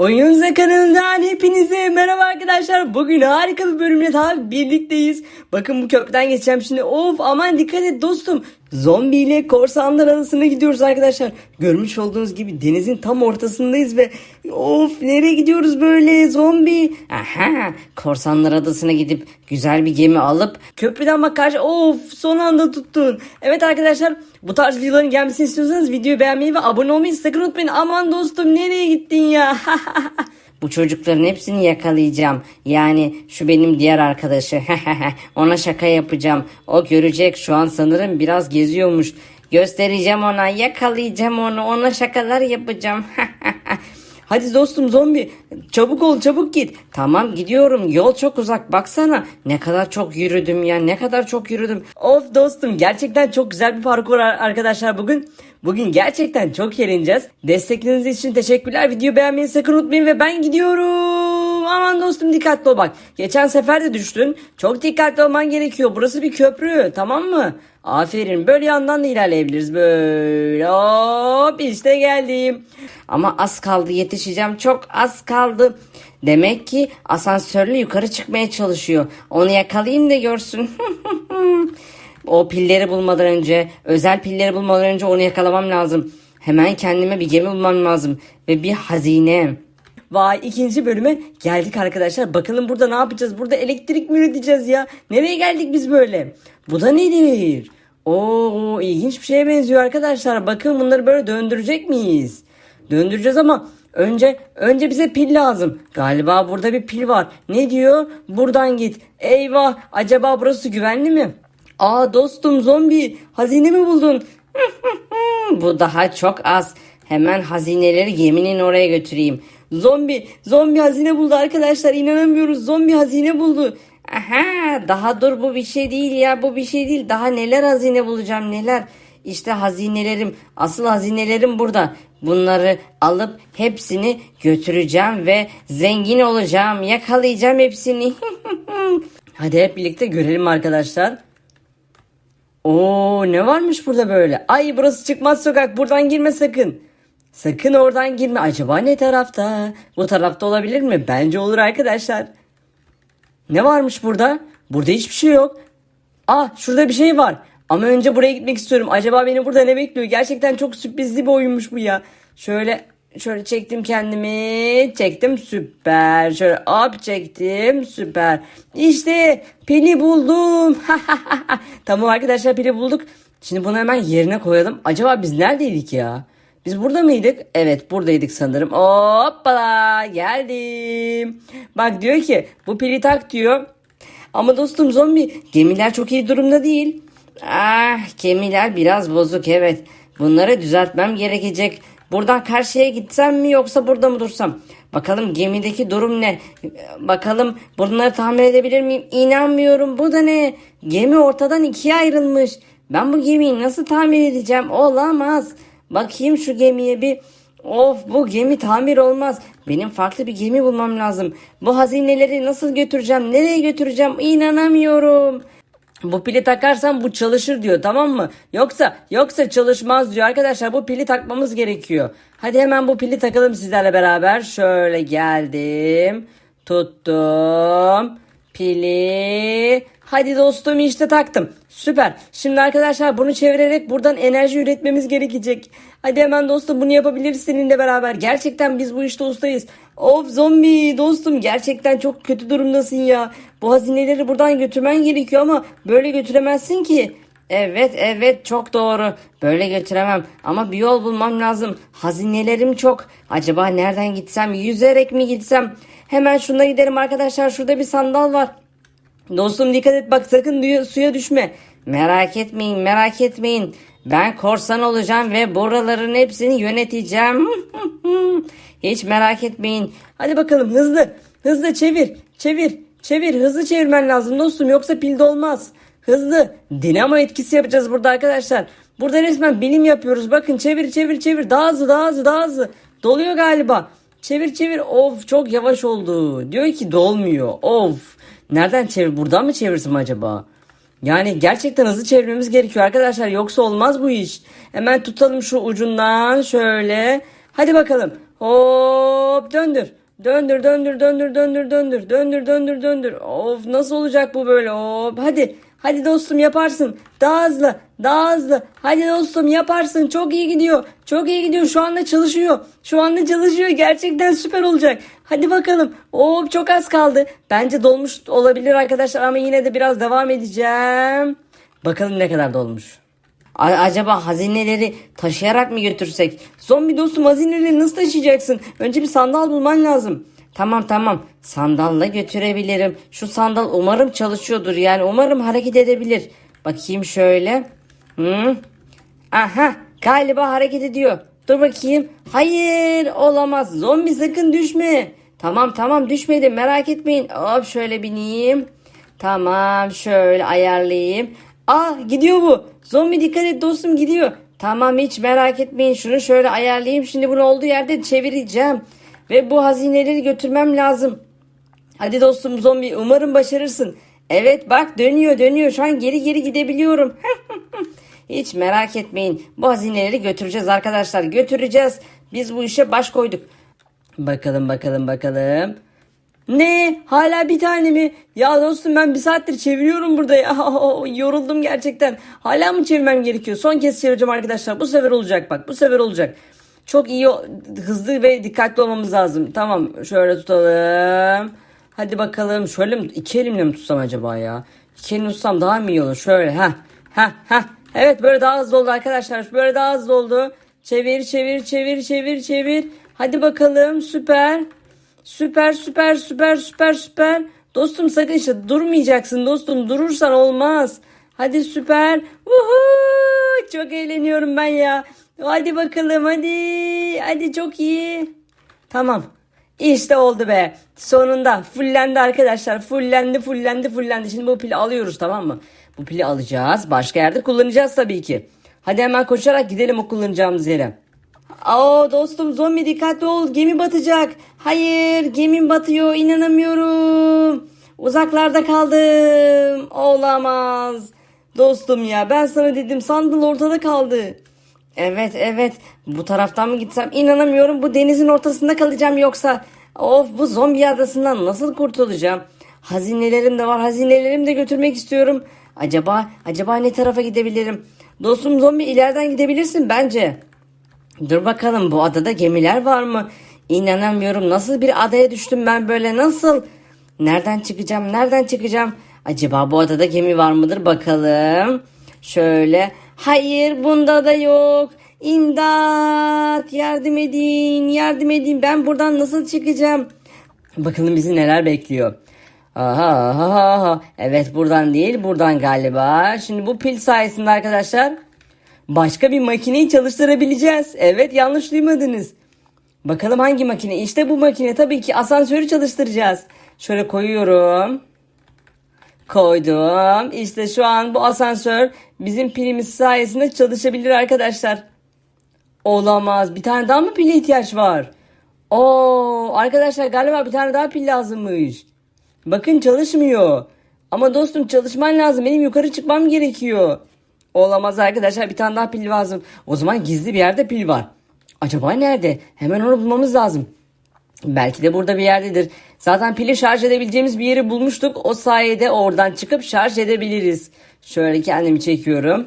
Oyunza kanalından hepinize merhaba arkadaşlar. Bugün harika bir bölümle daha birlikteyiz. Bakın bu köprüden geçeceğim şimdi. Of aman dikkat et dostum. Zombi ile korsanlar arasına gidiyoruz arkadaşlar. Görmüş olduğunuz gibi denizin tam ortasındayız ve of nereye gidiyoruz böyle zombi? Aha korsanlar adasına gidip güzel bir gemi alıp köprüden bak karşı of son anda tuttun. Evet arkadaşlar bu tarz videoların gelmesini istiyorsanız videoyu beğenmeyi ve abone olmayı sakın unutmayın. Aman dostum nereye gittin ya? Bu çocukların hepsini yakalayacağım. Yani şu benim diğer arkadaşı. ona şaka yapacağım. O görecek şu an sanırım biraz geziyormuş. Göstereceğim ona, yakalayacağım onu, ona şakalar yapacağım. Hadi dostum zombi çabuk ol çabuk git. Tamam gidiyorum yol çok uzak baksana. Ne kadar çok yürüdüm ya ne kadar çok yürüdüm. Of dostum gerçekten çok güzel bir parkur ar- arkadaşlar bugün. Bugün gerçekten çok eğleneceğiz. Destekleriniz için teşekkürler. Videoyu beğenmeyi sakın unutmayın ve ben gidiyorum. Aman dostum dikkatli ol bak. Geçen sefer de düştün. Çok dikkatli olman gerekiyor. Burası bir köprü tamam mı? Aferin böyle yandan da ilerleyebiliriz böyle hop işte geldim. Ama az kaldı yetişeceğim çok az kaldı. Demek ki asansörle yukarı çıkmaya çalışıyor. Onu yakalayayım da görsün. o pilleri bulmadan önce özel pilleri bulmadan önce onu yakalamam lazım. Hemen kendime bir gemi bulmam lazım ve bir hazine. Vay ikinci bölüme geldik arkadaşlar. Bakalım burada ne yapacağız? Burada elektrik mi üreteceğiz ya? Nereye geldik biz böyle? Bu da nedir? Oo ilginç bir şeye benziyor arkadaşlar. Bakın bunları böyle döndürecek miyiz? Döndüreceğiz ama önce önce bize pil lazım. Galiba burada bir pil var. Ne diyor? Buradan git. Eyvah acaba burası güvenli mi? Aa dostum zombi hazine mi buldun? Bu daha çok az. Hemen hazineleri geminin oraya götüreyim. Zombi, zombi hazine buldu arkadaşlar. İnanamıyoruz. Zombi hazine buldu. Aha, daha dur bu bir şey değil ya. Bu bir şey değil. Daha neler hazine bulacağım neler. İşte hazinelerim, asıl hazinelerim burada. Bunları alıp hepsini götüreceğim ve zengin olacağım. Yakalayacağım hepsini. Hadi hep birlikte görelim arkadaşlar. Oo ne varmış burada böyle? Ay burası çıkmaz sokak. Buradan girme sakın. Sakın oradan girme. Acaba ne tarafta? Bu tarafta olabilir mi? Bence olur arkadaşlar. Ne varmış burada? Burada hiçbir şey yok. Ah şurada bir şey var. Ama önce buraya gitmek istiyorum. Acaba beni burada ne bekliyor? Gerçekten çok sürprizli bir oyunmuş bu ya. Şöyle şöyle çektim kendimi. Çektim süper. Şöyle hop çektim süper. İşte pili buldum. tamam arkadaşlar pili bulduk. Şimdi bunu hemen yerine koyalım. Acaba biz neredeydik ya? Biz burada mıydık? Evet buradaydık sanırım. Hoppala geldim. Bak diyor ki bu pili tak diyor. Ama dostum zombi gemiler çok iyi durumda değil. Ah gemiler biraz bozuk evet. Bunları düzeltmem gerekecek. Buradan karşıya gitsem mi yoksa burada mı dursam? Bakalım gemideki durum ne? Bakalım bunları tamir edebilir miyim? İnanmıyorum. Bu da ne? Gemi ortadan ikiye ayrılmış. Ben bu gemiyi nasıl tamir edeceğim? Olamaz. Bakayım şu gemiye bir. Of bu gemi tamir olmaz. Benim farklı bir gemi bulmam lazım. Bu hazineleri nasıl götüreceğim? Nereye götüreceğim? İnanamıyorum. Bu pili takarsam bu çalışır diyor tamam mı? Yoksa yoksa çalışmaz diyor arkadaşlar bu pili takmamız gerekiyor. Hadi hemen bu pili takalım sizlerle beraber. Şöyle geldim. Tuttum. Pili. Hadi dostum işte taktım. Süper. Şimdi arkadaşlar bunu çevirerek buradan enerji üretmemiz gerekecek. Hadi hemen dostum bunu yapabiliriz seninle beraber. Gerçekten biz bu işte ustayız. Of zombi dostum gerçekten çok kötü durumdasın ya. Bu hazineleri buradan götürmen gerekiyor ama böyle götüremezsin ki. Evet evet çok doğru. Böyle götüremem ama bir yol bulmam lazım. Hazinelerim çok. Acaba nereden gitsem? Yüzerek mi gitsem? Hemen şuna gidelim arkadaşlar. Şurada bir sandal var. Dostum dikkat et bak sakın suya düşme. Merak etmeyin merak etmeyin. Ben korsan olacağım ve buraların hepsini yöneteceğim. Hiç merak etmeyin. Hadi bakalım hızlı. Hızlı çevir. Çevir. Çevir. Hızlı çevirmen lazım dostum yoksa pilde olmaz. Hızlı. Dinamo etkisi yapacağız burada arkadaşlar. Burada resmen bilim yapıyoruz. Bakın çevir çevir çevir. Daha hızlı daha hızlı daha hızlı. Doluyor galiba. Çevir çevir. Of çok yavaş oldu. Diyor ki dolmuyor. Of. Nereden çevir? Buradan mı çevirsem acaba? Yani gerçekten hızlı çevirmemiz gerekiyor arkadaşlar. Yoksa olmaz bu iş. Hemen tutalım şu ucundan şöyle. Hadi bakalım. Hop döndür. Döndür döndür döndür döndür döndür döndür döndür döndür. Of nasıl olacak bu böyle hop hadi. Hadi dostum yaparsın. Daha hızlı. Daha hızlı. Hadi dostum yaparsın. Çok iyi gidiyor. Çok iyi gidiyor. Şu anda çalışıyor. Şu anda çalışıyor. Gerçekten süper olacak. Hadi bakalım. Hop çok az kaldı. Bence dolmuş olabilir arkadaşlar ama yine de biraz devam edeceğim. Bakalım ne kadar dolmuş. A- acaba hazineleri taşıyarak mı götürsek? Zombi dostum hazineleri nasıl taşıyacaksın? Önce bir sandal bulman lazım. Tamam tamam sandalla götürebilirim. Şu sandal umarım çalışıyordur yani umarım hareket edebilir. Bakayım şöyle. Hı? Aha galiba hareket ediyor. Dur bakayım. Hayır olamaz. Zombi sakın düşme. Tamam tamam düşmedi merak etmeyin. Hop şöyle bineyim. Tamam şöyle ayarlayayım. Aa gidiyor bu. Zombi dikkat et dostum gidiyor. Tamam hiç merak etmeyin şunu şöyle ayarlayayım. Şimdi bunu olduğu yerde çevireceğim. Ve bu hazineleri götürmem lazım. Hadi dostum zombi umarım başarırsın. Evet bak dönüyor dönüyor şu an geri geri gidebiliyorum. Hiç merak etmeyin. Bu hazineleri götüreceğiz arkadaşlar. Götüreceğiz. Biz bu işe baş koyduk. Bakalım bakalım bakalım. Ne? Hala bir tane mi? Ya dostum ben bir saattir çeviriyorum burada ya. Yoruldum gerçekten. Hala mı çevirmem gerekiyor? Son kez çevireceğim arkadaşlar. Bu sefer olacak bak. Bu sefer olacak. Çok iyi, hızlı ve dikkatli olmamız lazım. Tamam şöyle tutalım. Hadi bakalım. Şöyle mi? iki elimle mi tutsam acaba ya? İki elimle tutsam daha mı iyi olur? Şöyle. ha ha ha. Evet böyle daha hızlı oldu arkadaşlar. Böyle daha hızlı oldu. Çevir çevir çevir çevir çevir. Hadi bakalım süper. Süper süper süper süper süper. Dostum sakın işte durmayacaksın dostum. Durursan olmaz. Hadi süper. Uhu, çok eğleniyorum ben ya. Hadi bakalım hadi. Hadi çok iyi. Tamam. İşte oldu be. Sonunda fullendi arkadaşlar. Fullendi fullendi fullendi. Şimdi bu pili alıyoruz tamam mı? Bu pili alacağız. Başka yerde kullanacağız tabii ki. Hadi hemen koşarak gidelim o kullanacağımız yere. Aa dostum zombi dikkatli ol gemi batacak. Hayır gemim batıyor inanamıyorum. Uzaklarda kaldım. Olamaz. Dostum ya ben sana dedim sandal ortada kaldı. Evet evet bu taraftan mı gitsem inanamıyorum bu denizin ortasında kalacağım yoksa. Of bu zombi adasından nasıl kurtulacağım? Hazinelerim de var hazinelerimi de götürmek istiyorum. Acaba acaba ne tarafa gidebilirim? Dostum zombi ileriden gidebilirsin bence. Dur bakalım bu adada gemiler var mı? İnanamıyorum nasıl bir adaya düştüm ben böyle nasıl? Nereden çıkacağım nereden çıkacağım? Acaba bu adada gemi var mıdır bakalım. Şöyle hayır bunda da yok. İmdat yardım edin yardım edin ben buradan nasıl çıkacağım? Bakalım bizi neler bekliyor. Aha, aha, aha. Evet buradan değil buradan galiba. Şimdi bu pil sayesinde arkadaşlar başka bir makineyi çalıştırabileceğiz. Evet yanlış duymadınız. Bakalım hangi makine? İşte bu makine tabii ki asansörü çalıştıracağız. Şöyle koyuyorum. Koydum. İşte şu an bu asansör bizim pilimiz sayesinde çalışabilir arkadaşlar. Olamaz. Bir tane daha mı pile ihtiyaç var? Oo, arkadaşlar galiba bir tane daha pil lazımmış. Bakın çalışmıyor. Ama dostum çalışman lazım. Benim yukarı çıkmam gerekiyor. Olamaz arkadaşlar bir tane daha pil lazım. O zaman gizli bir yerde pil var. Acaba nerede? Hemen onu bulmamız lazım. Belki de burada bir yerdedir. Zaten pili şarj edebileceğimiz bir yeri bulmuştuk. O sayede oradan çıkıp şarj edebiliriz. Şöyle kendimi çekiyorum.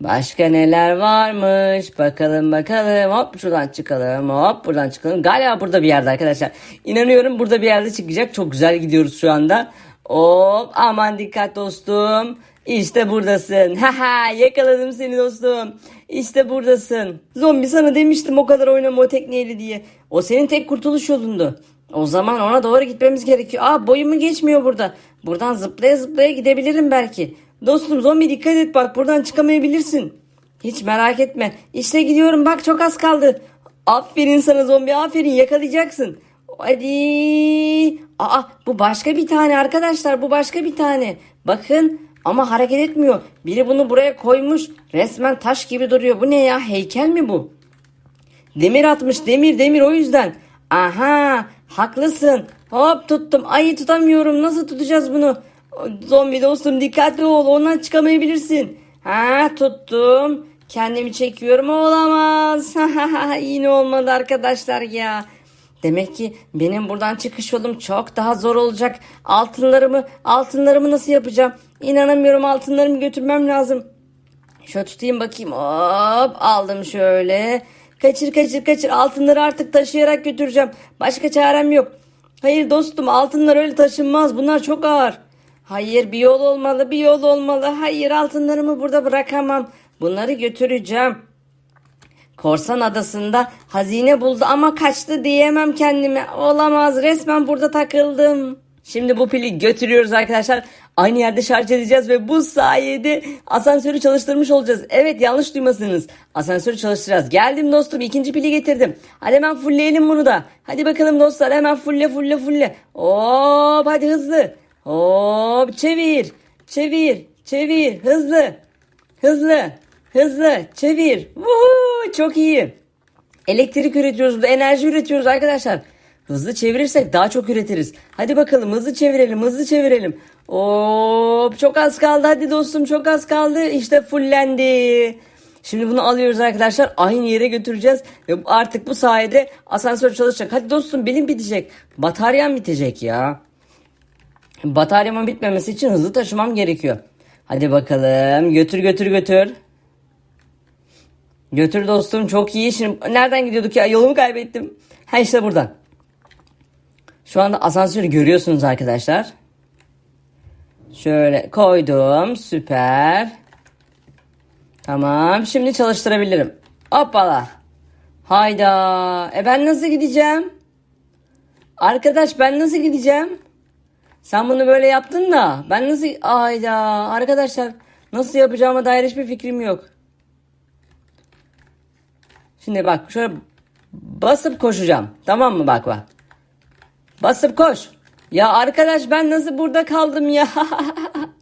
Başka neler varmış? Bakalım bakalım. Hop şuradan çıkalım. Hop buradan çıkalım. Galiba burada bir yerde arkadaşlar. İnanıyorum burada bir yerde çıkacak. Çok güzel gidiyoruz şu anda. Hop aman dikkat dostum. İşte buradasın. Haha yakaladım seni dostum. İşte buradasın. Zombi sana demiştim o kadar oynama o tekneyle diye. O senin tek kurtuluş yolundu. O zaman ona doğru gitmemiz gerekiyor. Aa boyumu geçmiyor burada. Buradan zıplaya zıplaya gidebilirim belki. Dostum zombi dikkat et bak buradan çıkamayabilirsin. Hiç merak etme. İşte gidiyorum bak çok az kaldı. Aferin sana zombi aferin yakalayacaksın. Hadi. Aa bu başka bir tane arkadaşlar bu başka bir tane. Bakın ama hareket etmiyor. Biri bunu buraya koymuş. Resmen taş gibi duruyor. Bu ne ya heykel mi bu? Demir atmış demir demir o yüzden. Aha haklısın. Hop tuttum. Ay tutamıyorum. Nasıl tutacağız bunu? Zombi dostum dikkatli ol. Ondan çıkamayabilirsin. Ha tuttum. Kendimi çekiyorum olamaz. Yine olmadı arkadaşlar ya. Demek ki benim buradan çıkış yolum çok daha zor olacak. Altınlarımı, altınlarımı nasıl yapacağım? İnanamıyorum altınlarımı götürmem lazım. Şöyle tutayım bakayım. Hop aldım şöyle. Kaçır kaçır kaçır. Altınları artık taşıyarak götüreceğim. Başka çarem yok. Hayır dostum altınlar öyle taşınmaz. Bunlar çok ağır. Hayır bir yol olmalı bir yol olmalı. Hayır altınlarımı burada bırakamam. Bunları götüreceğim. Korsan adasında hazine buldu ama kaçtı diyemem kendime. Olamaz resmen burada takıldım. Şimdi bu pili götürüyoruz arkadaşlar. Aynı yerde şarj edeceğiz ve bu sayede asansörü çalıştırmış olacağız. Evet yanlış duymasınız. Asansörü çalıştıracağız. Geldim dostum ikinci pili getirdim. Hadi hemen fullleyelim bunu da. Hadi bakalım dostlar hemen fulle fulle fulle. Hop hadi hızlı. Hop çevir. Çevir. Çevir. Hızlı. Hızlı. Hızlı. Çevir. Vuhuu, çok iyi. Elektrik üretiyoruz burada. Enerji üretiyoruz arkadaşlar. Hızlı çevirirsek daha çok üretiriz. Hadi bakalım hızlı çevirelim. Hızlı çevirelim. Hop çok az kaldı. Hadi dostum çok az kaldı. İşte fullendi. Şimdi bunu alıyoruz arkadaşlar. Aynı yere götüreceğiz. Ve artık bu sayede asansör çalışacak. Hadi dostum benim bitecek. Bataryam bitecek ya. Bataryamın bitmemesi için hızlı taşımam gerekiyor. Hadi bakalım. Götür götür götür. Götür dostum çok iyi. Şimdi nereden gidiyorduk ya? Yolumu kaybettim. Ha işte buradan. Şu anda asansörü görüyorsunuz arkadaşlar. Şöyle koydum. Süper. Tamam. Şimdi çalıştırabilirim. Hoppala. Hayda. E ben nasıl gideceğim? Arkadaş ben nasıl gideceğim? Sen bunu böyle yaptın da ben nasıl... Hayda. Arkadaşlar nasıl yapacağıma dair hiçbir fikrim yok. Şimdi bak şöyle basıp koşacağım. Tamam mı bak bak. Basıp koş. Ya arkadaş ben nasıl burada kaldım ya?